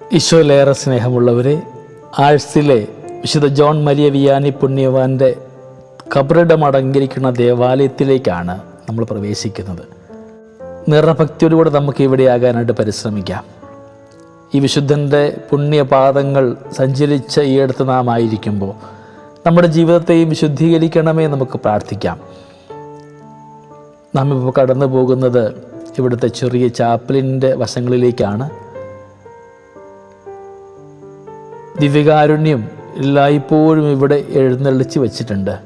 ഈശോയിലേറെ സ്നേഹമുള്ളവരെ ആഴ്സിലെ വിശുദ്ധ John Maria Vianney പുണ്യവാന്റെ കബറിടം അടങ്ങിയിരിക്കുന്ന ദേവാലയത്തിലേക്കാണ് നമ്മൾ പ്രവേശിക്കുന്നത്. നിറഭക്തിയോടുകൂടെ നമുക്ക് ഇവിടെ ഇവിടെയാകാനായിട്ട് പരിശ്രമിക്കാം. ഈ വിശുദ്ധന്റെ പുണ്യപാദങ്ങൾ സഞ്ചരിച്ച ഈ അടുത്ത് നാം ആയിരിക്കുമ്പോൾ നമ്മുടെ ജീവിതത്തെയും വിശുദ്ധീകരിക്കണമേ നമുക്ക് പ്രാർത്ഥിക്കാം. നാം ഇപ്പോൾ കടന്നു പോകുന്നത് ഇവിടുത്തെ ചെറിയ ചാപ്പലിന്റെ വശങ്ങളിലേക്കാണ്. ദിവ്യകാരുണ്യം എല്ലായ്പ്പോഴും ഇവിടെ എഴുന്നള്ളിച്ച് വെച്ചിട്ടുണ്ട്.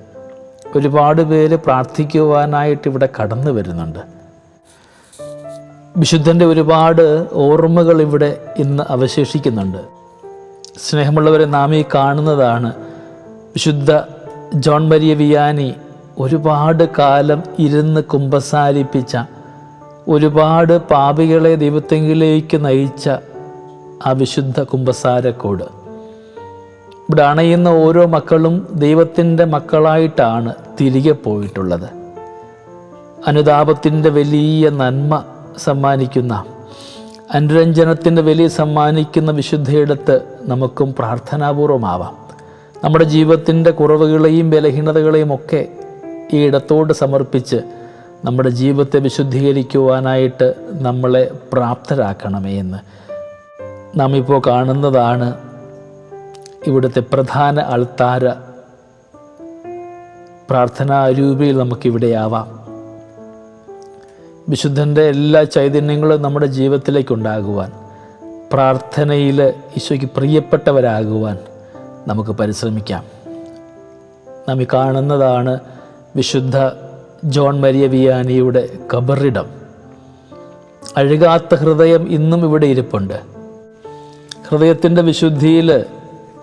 ഒരുപാട് പേര് പ്രാർത്ഥിക്കുവാനായിട്ട് ഇവിടെ കടന്നു വരുന്നുണ്ട്. വിശുദ്ധന്റെ ഒരുപാട് ഓർമ്മകൾ ഇവിടെ ഇന്ന് അവശേഷിക്കുന്നുണ്ട്. സ്നേഹമുള്ളവരെ നാം ഈ കാണുന്നതാണ് വിശുദ്ധ ജോൺ മരിയ വിയാനി ഒരുപാട് കാലം ഇരുന്ന് കുമ്പസാരിപ്പിച്ച ഒരുപാട് പാപികളെ ദൈവത്തെങ്കിലേക്ക് നയിച്ച ആ വിശുദ്ധ കുമ്പസാരക്കോട്. ഇവിടെ അണയുന്ന ഓരോ മക്കളും ദൈവത്തിന്റെ മക്കളായിട്ടാണ് തിരികെ പോയിട്ടുള്ളത്. അനുതാപത്തിന്റെ വലിയ നന്മ സമ്മാനിക്കുന്ന അനുരഞ്ജനത്തിന്റെ വലിയ സമ്മാനിക്കുന്ന വിശുദ്ധയിടത്ത് നമുക്കും പ്രാർത്ഥനാപൂർവമാവാം. നമ്മുടെ ജീവിതത്തിന്റെ കുറവുകളെയും ബലഹീനതകളെയും ഒക്കെ ഈ ഇടത്തോട് സമർപ്പിച്ച് നമ്മുടെ ജീവിതത്തെ വിശുദ്ധീകരിക്കുവാനായിട്ട് നമ്മളെ പ്രാപ്തരാക്കണമേ എന്ന്. നാം ഇപ്പോൾ കാണുന്നതാണ് ഇവിടുത്തെ പ്രധാന അൾത്താര പ്രാർത്ഥനാ രൂപയിൽ നമുക്കിവിടെയാവാം വിശുദ്ധന്റെ എല്ലാ ചൈതന്യങ്ങളും നമ്മുടെ ജീവിതത്തിലേക്കുണ്ടാകുവാൻ പ്രാർത്ഥനയിൽ ഈശോയ്ക്ക് പ്രിയപ്പെട്ടവരാകുവാൻ നമുക്ക് പരിശ്രമിക്കാം. നാം കാണുന്നതാണ് വിശുദ്ധ ജോൺ മരിയ വിയാനിയുടെ കബറിടം അഴുകാത്ത ഹൃദയം ഇന്നും ഇവിടെ ഇരിപ്പുണ്ട്. ഹൃദയത്തിന്റെ വിശുദ്ധിയിൽ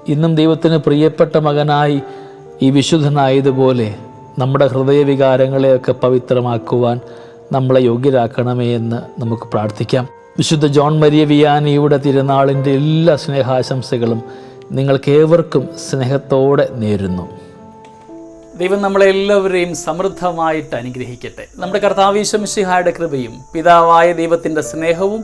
ഇന്നും ദൈവത്തിന് പ്രിയപ്പെട്ട മകനായി ഈ വിശുദ്ധനായതുപോലെ നമ്മുടെ ഹൃദയവികാരങ്ങളെയൊക്കെ പവിത്രമാക്കുവാൻ നമ്മളെ യോഗ്യരാക്കണമേ എന്ന് നമുക്ക് പ്രാർത്ഥിക്കാം. വിശുദ്ധ ജോൺ മരിയ വിയാനിയുടെ തിരുനാളിന്റെ എല്ലാ സ്നേഹാശംസകളും നിങ്ങൾക്കേവർക്കും സ്നേഹത്തോടെ നേരുന്നു. ദൈവം നമ്മളെ എല്ലാവരെയും സമൃദ്ധമായിട്ട് അനുഗ്രഹിക്കട്ടെ. നമ്മുടെ കർത്താവീശംഷിഹായുടെ കൃപയും പിതാവായ ദൈവത്തിന്റെ സ്നേഹവും